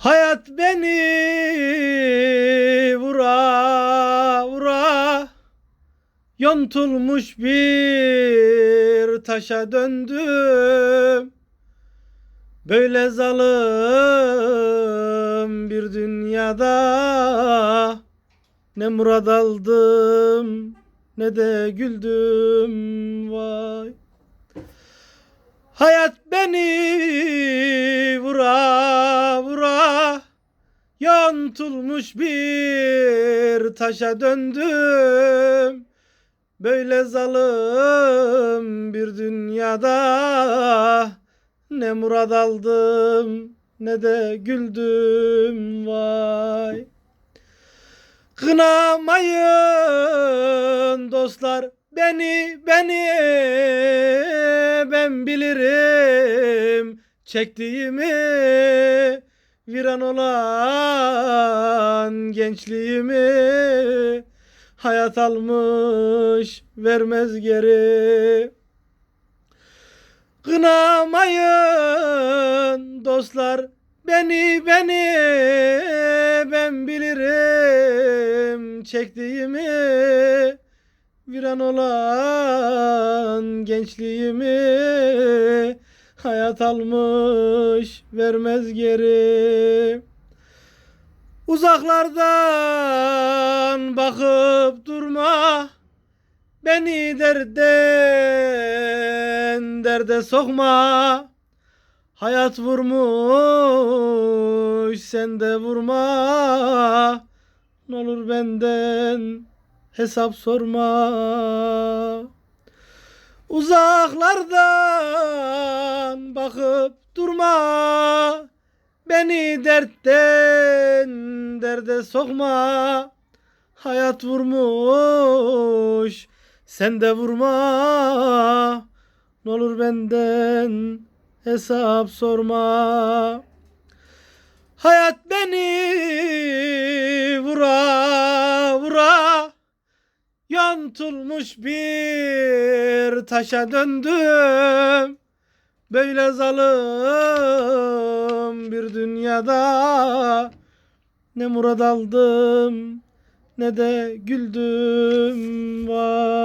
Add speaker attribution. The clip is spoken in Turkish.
Speaker 1: Hayat beni vura vura. Yontulmuş bir taşa döndüm. Böyle zalim bir dünyada Ne murad aldım ne de güldüm Yontulmuş bir taşa döndüm. Böyle zalim bir dünyada Ne murad aldım ne de güldüm vay. Kınamayın dostlar beni beni ben bilirim çektiğimi viran olan gençliğimi hayat almış vermez geri. Kınamayın dostlar beni beni ben bilirim çektiğimi. Viran olan gençliğimi hayat almış vermez geri. Uzaklardan bakıp durma Beni derden derde sokma. Hayat vurmuş sen de vurma. Ne olur benden hesap sorma Uzaklardan bakıp durma. Beni dertten derde sokma. Hayat vurmuş sen de vurma. Ne olur benden hesap sorma. Hayat beni Yontulmuş bir taşa döndüm. Böyle zalim bir dünyada Ne murad aldım ne de güldüm. Var